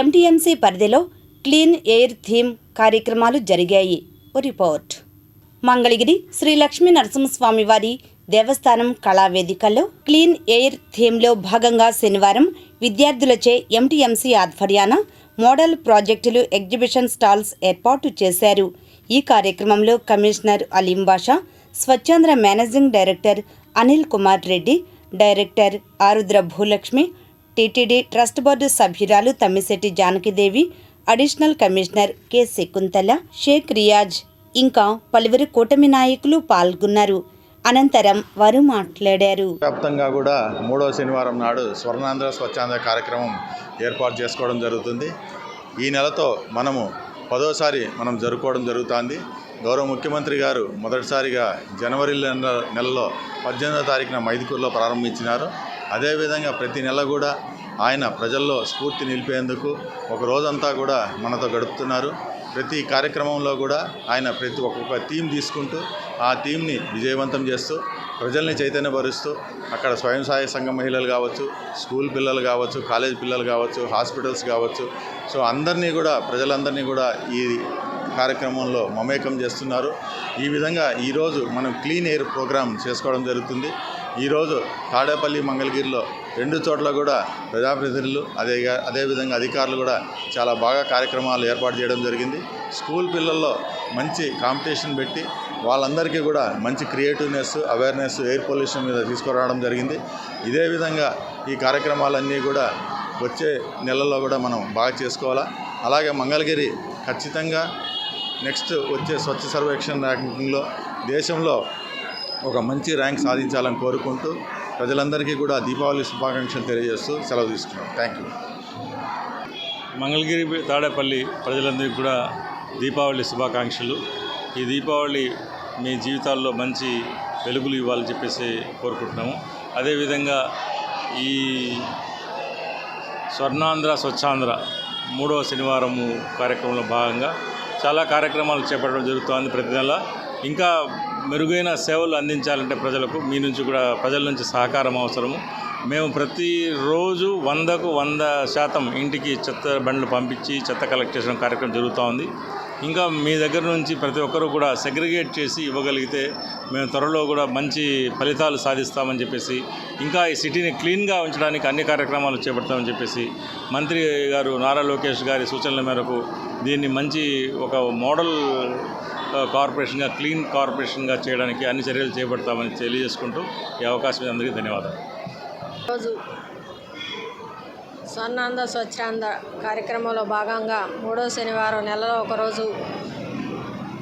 MTMC పరిధిలో clean air theme కార్యక్రమాలు జరిగాయి. ఓ రిపోర్ట్. మంగళగిరి శ్రీ లక్ష్మీ నరసింహస్వామి వారి దేవస్థానం కళావేదికల్లో క్లీన్ ఎయిర్ థీమ్లో భాగంగా శనివారం విద్యార్థులచే ఎంటీఎంసీ ఆధ్వర్యాన మోడల్ ప్రాజెక్టులు ఎగ్జిబిషన్ స్టాల్స్ ఏర్పాటు చేశారు. ఈ కార్యక్రమంలో commissioner Aleem Basha Swachhandhra managing director Anil Kumar Reddy director Arudra Bhulakshmi TTD trust board సభ్యురాలు Tammisetti Janakidevi additional commissioner K. Shakuntala Sheikh Riyaz ఇంకా పలువురు కూటమి నాయకులు పాల్గొన్నారు. అనంతరం వారు మాట్లాడారు. వ్యాప్తంగా కూడా మూడవ శనివారం నాడు స్వర్ణాంధ్ర స్వచ్ఛాంధ్ర కార్యక్రమం ఏర్పాటు చేసుకోవడం జరుగుతుంది. ఈ నెలతో మనము పదోసారి మనం జరుపుకోవడం జరుగుతుంది. గౌరవ ముఖ్యమంత్రి గారు మొదటిసారిగా జనవరి నెల- నెలలో పద్దెనిమిదో తారీఖున మైదుకూరులో ప్రారంభించినారు. అదేవిధంగా ప్రతి నెల కూడా ఆయన ప్రజల్లో స్ఫూర్తి నిలిపేందుకు ఒక రోజంతా కూడా మనతో గడుపుతున్నారు. ప్రతి కార్యక్రమంలో కూడా ఆయన ప్రతి ఒక్కొక్క థీమ్ తీసుకుంటూ ఆ థీమ్ని విజయవంతం చేస్తూ ప్రజల్ని చైతన్యపరుస్తూ అక్కడ స్వయం సహాయ సంఘం మహిళలు కావచ్చు స్కూల్ పిల్లలు కావచ్చు కాలేజ్ పిల్లలు కావచ్చు హాస్పిటల్స్ కావచ్చు. సో అందరినీ కూడా ప్రజలందరినీ కూడా ఈ కార్యక్రమంలో మమేకం చేస్తున్నారు. ఈ విధంగా ఈరోజు మనం క్లీన్ ఎయిర్ ప్రోగ్రామ్ చేసుకోవడం జరుగుతుంది. ఈరోజు తాడేపల్లి మంగళగిరిలో రెండు చోట్ల కూడా ప్రజాప్రతినిధులు అదే అదేవిధంగా అధికారులు కూడా చాలా బాగా కార్యక్రమాలు ఏర్పాటు చేయడం జరిగింది. స్కూల్ పిల్లల్లో మంచి కాంపిటీషన్ పెట్టి వాళ్ళందరికీ కూడా మంచి క్రియేటివ్నెస్ అవేర్నెస్ ఎయిర్ పొల్యూషన్ మీద తీసుకురావడం జరిగింది. ఇదే విధంగా ఈ కార్యక్రమాలన్నీ కూడా వచ్చే నెలలో కూడా మనం బాగా చేసుకోవాలా. అలాగే మంగళగిరి ఖచ్చితంగా నెక్స్ట్ వచ్చే స్వచ్ఛ సర్వేక్షణ ర్యాంకింగ్లో దేశంలో ఒక మంచి ర్యాంక్ సాధించాలని కోరుకుంటూ ప్రజలందరికీ కూడా దీపావళి శుభాకాంక్షలు తెలియజేస్తూ సెలవు తీసుకున్నాం. థ్యాంక్ యూ మంగళగిరి తాడేపల్లి ప్రజలందరికీ కూడా దీపావళి శుభాకాంక్షలు. ఈ దీపావళి మీ జీవితాల్లో మంచి వెలుగులు ఇవ్వాలని చెప్పేసి కోరుకుంటున్నాము. అదేవిధంగా ఈ స్వర్ణాంధ్ర స్వచ్ఛాంధ్ర మూడవ శనివారము కార్యక్రమంలో భాగంగా చాలా కార్యక్రమాలు చేపట్టడం జరుగుతుంది ప్రతి నెల. ఇంకా మెరుగైన సేవలు అందించాలంటే ప్రజలకు మీ నుంచి కూడా ప్రజల నుంచి సహకారం అవసరము. మేము ప్రతిరోజు వందకు వంద శాతం ఇంటికి చెత్త బండ్లు పంపించి చెత్త కలెక్ట్ చేసిన కార్యక్రమం జరుగుతూ ఉంది. ఇంకా మీ దగ్గర నుంచి ప్రతి ఒక్కరూ కూడా సెగ్రిగేట్ చేసి ఇవ్వగలిగితే మేము త్వరలో కూడా మంచి ఫలితాలు సాధిస్తామని చెప్పేసి ఇంకా ఈ సిటీని క్లీన్గా ఉంచడానికి అన్ని కార్యక్రమాలు చేపడతామని చెప్పేసి మంత్రి గారు నారా లోకేష్ గారి సూచనల మేరకు దీన్ని మంచి ఒక మోడల్ కార్పొరేషన్గా క్లీన్ కార్పొరేషన్గా చేయడానికి అన్ని చర్యలు చేపడతామని తెలియజేసుకుంటూ ఈ అవకాశం అందరికీ ధన్యవాదాలు. రోజు స్వర్ణాంద స్వచ్ఛాంద కార్యక్రమంలో భాగంగా మూడో శనివారం నెలలో ఒకరోజు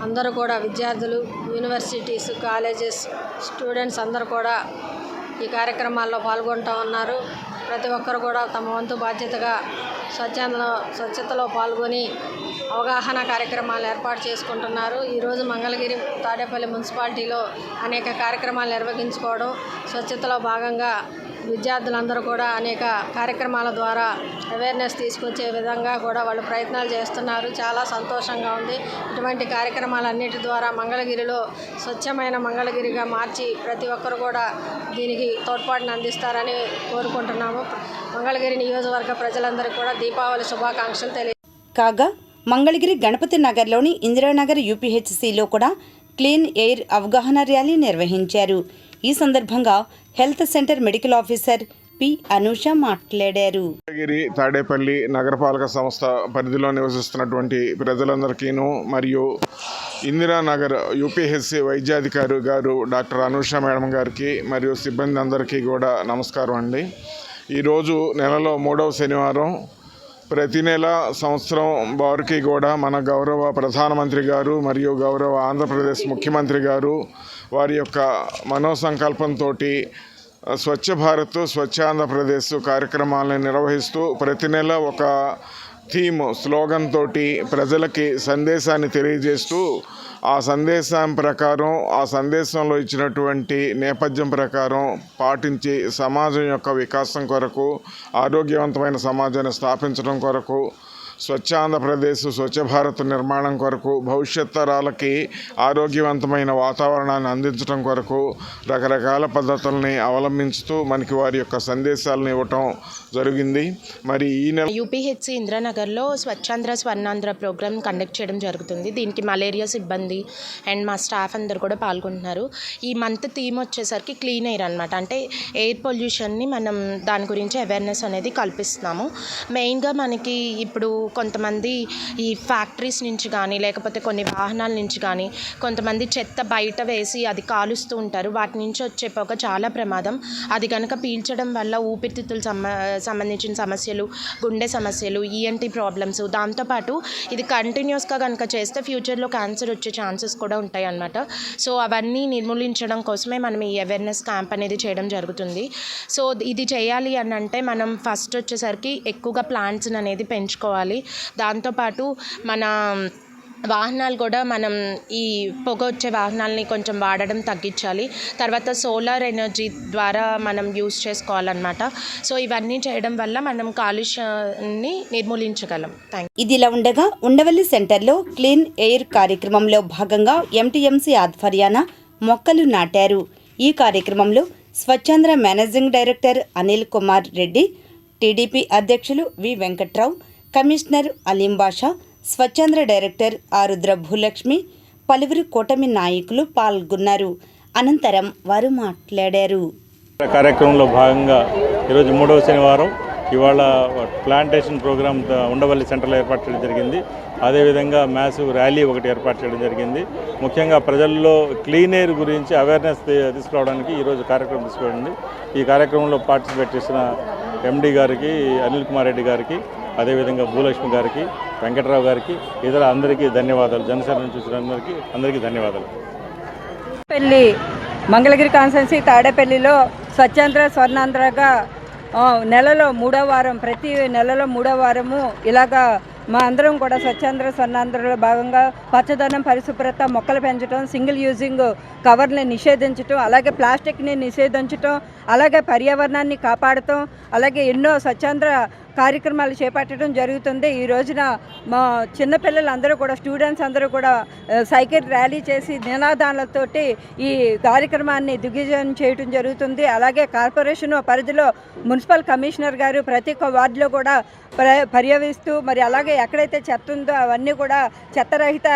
అందరూ కూడా విద్యార్థులు యూనివర్సిటీస్ కాలేజెస్ స్టూడెంట్స్ అందరూ కూడా ఈ కార్యక్రమాల్లో పాల్గొంటూ ఉన్నారు. ప్రతి ఒక్కరు కూడా తమ వంతు బాధ్యతగా స్వచ్ఛంద స్వచ్ఛతలో పాల్గొని అవగాహన కార్యక్రమాలు ఏర్పాటు చేసుకుంటున్నారు. ఈరోజు మంగళగిరి తాడేపల్లి మున్సిపాలిటీలో అనేక కార్యక్రమాలు నిర్వహించుకోవడం స్వచ్ఛతలో భాగంగా విద్యార్థులందరూ కూడా అనేక కార్యక్రమాల ద్వారా అవేర్నెస్ తీసుకొచ్చే విధంగా కూడా వాళ్ళు ప్రయత్నాలు చేస్తున్నారు. చాలా సంతోషంగా ఉంది. ఇటువంటి కార్యక్రమాలన్నిటి ద్వారా మంగళగిరిలో స్వచ్ఛమైన మంగళగిరిగా మార్చి ప్రతి ఒక్కరు కూడా దీనికి తోడ్పాటును అందిస్తారని కోరుకుంటున్నాము. మంగళగిరి నియోజకవర్గ ప్రజలందరికీ కూడా దీపావళి శుభాకాంక్షలు తెలియ కాగా మంగళగిరి గణపతి నగర్లోని ఇందిరానగర్ యూపీహెచ్సిలో కూడా క్లీన్ ఎయిర్ అవగాహన ర్యాలీ నిర్వహించారు. ఈ సందర్భంగా health centre medical officer P Anusha మాట్లాడారు. గిరి తాడేపల్లి నగరపాలక సంస్థ పరిధిలో నివసిస్తున్నటువంటి ప్రజలందరికీను మరియు ఇందిరానగర్ యూపీహెచ్సి వైద్యాధికారి గారు డాక్టర్ అనూష మేడం గారికి మరియు సిబ్బంది అందరికీ కూడా నమస్కారం అండి. ఈరోజు నెలలో మూడవ శనివారం. ప్రతి నెల సంవత్సరం వారికి కూడా మన గౌరవ ప్రధానమంత్రి గారు మరియు గౌరవ ఆంధ్రప్రదేశ్ ముఖ్యమంత్రి గారు వారి యొక్క మనోసంకల్పంతో స్వచ్ఛ భారత్ స్వచ్ఛ ఆంధ్రప్రదేశ్ కార్యక్రమాలను నిర్వహిస్తూ ప్రతి నెల ఒక థీమ్ స్లోగన్ తోటి ప్రజలకి సందేశాన్ని తెలియజేస్తూ ఆ సందేశం ప్రకారం ఆ సందేశంలో ఇచ్చినటువంటి నేపథ్యం ప్రకారం పాటించి సమాజం యొక్క వికాసం కొరకు ఆరోగ్యవంతమైన సమాజాన్ని స్థాపించడం కొరకు స్వచ్ఛ ఆంధ్రప్రదేశ్ స్వచ్ఛ భారత్ నిర్మాణం కొరకు భవిష్యత్ తరాలకి ఆరోగ్యవంతమైన వాతావరణాన్ని అందించడం కొరకు రకరకాల పద్ధతుల్ని అవలంబిస్తూ మనకి వారి యొక్క సందేశాలను ఇవ్వటం జరిగింది. మరి ఈ నెల యూపీహెచ్సి ఇంద్రానగర్లో స్వచ్ఛాంధ్ర స్వర్ణాంధ్ర ప్రోగ్రామ్ కండక్ట్ చేయడం జరుగుతుంది. దీనికి మలేరియా సిబ్బంది అండ్ మా స్టాఫ్ అందరు కూడా పాల్గొంటున్నారు. ఈ మంత్ థీమ్ వచ్చేసరికి క్లీన్ ఎయిర్ అనమాట అంటే ఎయిర్ పొల్యూషన్ని మనం దాని గురించి అవేర్నెస్ అనేది కల్పిస్తున్నాము. మెయిన్గా మనకి ఇప్పుడు కొంతమంది ఈ ఫ్యాక్టరీస్ నుంచి కానీ లేకపోతే కొన్ని వాహనాల నుంచి కానీ కొంతమంది చెత్త బయట వేసి అది కాలుస్తూ ఉంటారు. వాటి నుంచి వచ్చే పొగ చాలా ప్రమాదం. అది కనుక పీల్చడం వల్ల ఊపిరితిత్తులు సమ సంబంధించిన సమస్యలు గుండె సమస్యలు ఈఎన్టీ ప్రాబ్లమ్స్ దాంతోపాటు ఇది కంటిన్యూస్గా కనుక చేస్తే ఫ్యూచర్లో క్యాన్సర్ వచ్చే ఛాన్సెస్ కూడా ఉంటాయి అన్నమాట సో అవన్నీ నిర్మూలించడం కోసమే మనం ఈ అవేర్నెస్ క్యాంప్ అనేది చేయడం జరుగుతుంది. సో ఇది చేయాలి అని అంటే మనం ఫస్ట్ వచ్చేసరికి ఎక్కువగా ప్లాంట్స్ అనేది పెంచుకోవాలి. దాంతోపాటు మన వాహనాలు కూడా మనం ఈ పొగ వచ్చే వాహనాలని కొంచెం వాడడం తగ్గించాలి. తర్వాత సోలార్ ఎనర్జీ ద్వారా మనం యూస్ చేసుకోవాలన్నమాట. సో ఇవన్నీ చేయడం వల్ల మనం కాలుష్యాన్ని నిర్మూలించగలం. థ్యాంక్ ఇదిలా ఉండగా ఉండవల్లి సెంటర్లో క్లీన్ ఎయిర్ కార్యక్రమంలో భాగంగా ఎంటీఎంసీ ఆధ్వర్యాన మొక్కలు నాటారు. ఈ కార్యక్రమంలో స్వచ్ఛంద్ర managing director Anil Kumar Reddy TDP అధ్యక్షులు V Venkatrao commissioner Aleem Basha Swachhandhra director Arudra Bhulakshmi పలువురు కూటమి నాయకులు పాల్గొన్నారు. అనంతరం వారు మాట్లాడారు. కార్యక్రమంలో భాగంగా ఈరోజు మూడవ శనివారం ఇవాళ ప్లాంటేషన్ ప్రోగ్రామ్ ఉండవల్లి సెంటర్లో ఏర్పాటు చేయడం జరిగింది. అదేవిధంగా మ్యాసివ్ ర్యాలీ ఒకటి ఏర్పాటు చేయడం జరిగింది. ముఖ్యంగా ప్రజల్లో క్లీన్ ఎయిర్ గురించి అవేర్నెస్ తీసుకురావడానికి ఈరోజు కార్యక్రమం తీసుకోండి ఈ కార్యక్రమంలో పార్టిసిపేట్ చేసిన ఎండి గారికి అనిల్ కుమార్ రెడ్డి గారికి అదేవిధంగా భూలక్ష్మి గారికి వెంకటరావు గారికి ఇతర అందరికీ ధన్యవాదాలు. జనసేన చూసిన అందరికీ అందరికీ ధన్యవాదాలు. పెళ్ళి మంగళగిరి కాన్స్టెన్సీ తాడేపల్లిలో స్వచ్ఛాంధ్ర స్వర్ణాంధ్రగా నెలలో మూడో వారం ప్రతి నెలలో మూడో వారము ఇలాగా మా అందరం కూడా స్వచ్ఛాంధ్ర స్వర్ణాంధ్రలో భాగంగా పచ్చదనం పరిశుభ్రత మొక్కలు పెంచడం సింగిల్ యూజింగ్ కవర్ని నిషేధించటం అలాగే ప్లాస్టిక్ని నిషేధించటం అలాగే పర్యావరణాన్ని కాపాడటం అలాగే ఎన్నో స్వచ్ఛాంధ్ర కార్యక్రమాలు చేపట్టడం జరుగుతుంది. ఈ రోజున మా చిన్నపిల్లలు అందరూ కూడా స్టూడెంట్స్ అందరూ కూడా సైకిల్ ర్యాలీ చేసి నినాదాలతోటి ఈ కార్యక్రమాన్ని దిగ్విజయం చేయడం జరుగుతుంది. అలాగే కార్పొరేషన్ పరిధిలో మున్సిపల్ కమిషనర్ గారు ప్రతి ఒక్క వార్డులో కూడా పర్యవేస్తూ మరి అలాగే ఎక్కడైతే చెత్త ఉందో అవన్నీ కూడా చెత్తరహిత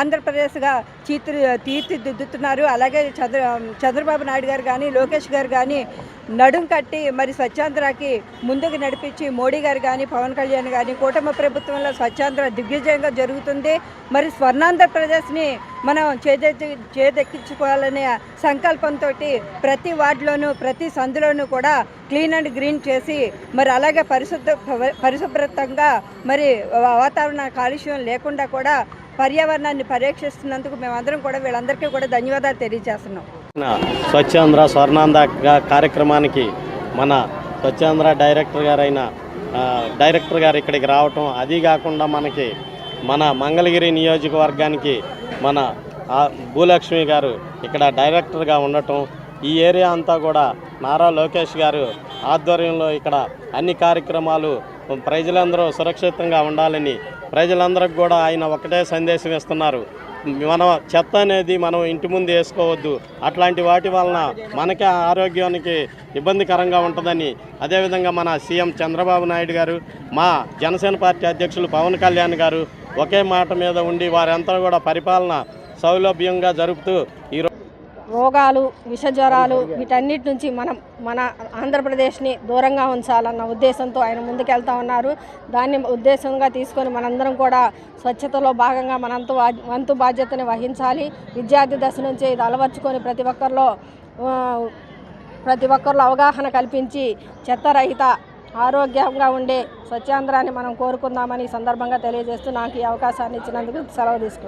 ఆంధ్రప్రదేశ్గా చీతు తీర్చిదిద్దుతున్నారు. అలాగే చంద్ర చంద్రబాబు నాయుడు గారు కానీ లోకేష్ గారు కానీ నడుం కట్టి మరి స్వచ్ఛాంధ్రకి ముందుకు నడిపించి మోడీ గారు కానీ పవన్ కళ్యాణ్ కానీ కూటమి ప్రభుత్వంలో స్వచ్ఛాంధ్ర దిగ్విజయంగా జరుగుతుంది. మరి స్వర్ణాంధ్రప్రదేశ్ని మనం చేదెత్తి చేదెక్కించుకోవాలనే సంకల్పంతో ప్రతి వార్డులోనూ ప్రతి సందులోనూ కూడా క్లీన్ అండ్ గ్రీన్ చేసి మరి అలాగే పరిశుద్ధ పరిశుభ్రతంగా మరి వాతావరణ కాలుష్యం లేకుండా కూడా పర్యావరణాన్ని పరీక్షిస్తున్నందుకు మేమందరం కూడా వీళ్ళందరికీ కూడా ధన్యవాదాలు తెలియజేస్తున్నాం. స్వచ్ఛాంధ్ర స్వర్ణాంధ్ర కార్యక్రమానికి మన స్వచ్ఛాంధ్ర డైరెక్టర్ గారైన డైరెక్టర్ గారు ఇక్కడికి రావటం అది కాకుండా మనకి మన మంగళగిరి నియోజకవర్గానికి మన భూలక్ష్మి గారు ఇక్కడ డైరెక్టర్గా ఉండటం ఈ ఏరియా అంతా కూడా నారా లోకేష్ గారు ఆధ్వర్యంలో ఇక్కడ అన్ని కార్యక్రమాలు ప్రజలందరూ సురక్షితంగా ఉండాలని ప్రజలందరికి కూడా ఆయన ఒకటే సందేశం ఇస్తున్నారు. మనం చెత్త అనేది మనం ఇంటి ముందు వేసుకోవద్దు. అట్లాంటి వాటి వలన మనకే ఆరోగ్యానికి ఇబ్బందికరంగా ఉంటుందని అదేవిధంగా మన సీఎం చంద్రబాబు నాయుడు గారు మా జనసేన పార్టీ అధ్యక్షులు పవన్ కళ్యాణ్ గారు ఒకే మాట మీద ఉండి వారంతా కూడా పరిపాలన సౌలభ్యంగా జరుపుతూ ఈ రోగాలు విష జ్వరాలు వీటన్నిటి నుంచి మనం మన ఆంధ్రప్రదేశ్ని దూరంగా ఉంచాలన్న ఉద్దేశంతో ఆయన ముందుకెళ్తా ఉన్నారు. దాన్ని ఉద్దేశంగా తీసుకొని మనందరం కూడా స్వచ్ఛతలో భాగంగా మనంతు వంతు బాధ్యతని వహించాలి. విద్యార్థి దశ నుంచి ఇది అలవర్చుకొని ప్రతి ఒక్కరిలో ప్రతి ఒక్కరిలో అవగాహన కల్పించి చెత్తరహిత ఆరోగ్యంగా ఉండే స్వచ్ఛాంధ్రాన్ని మనం కోరుకుందామని సందర్భంగా తెలియజేస్తూ నాకు ఈ అవకాశాన్ని ఇచ్చినందుకు సెలవు తీసుకుంటాను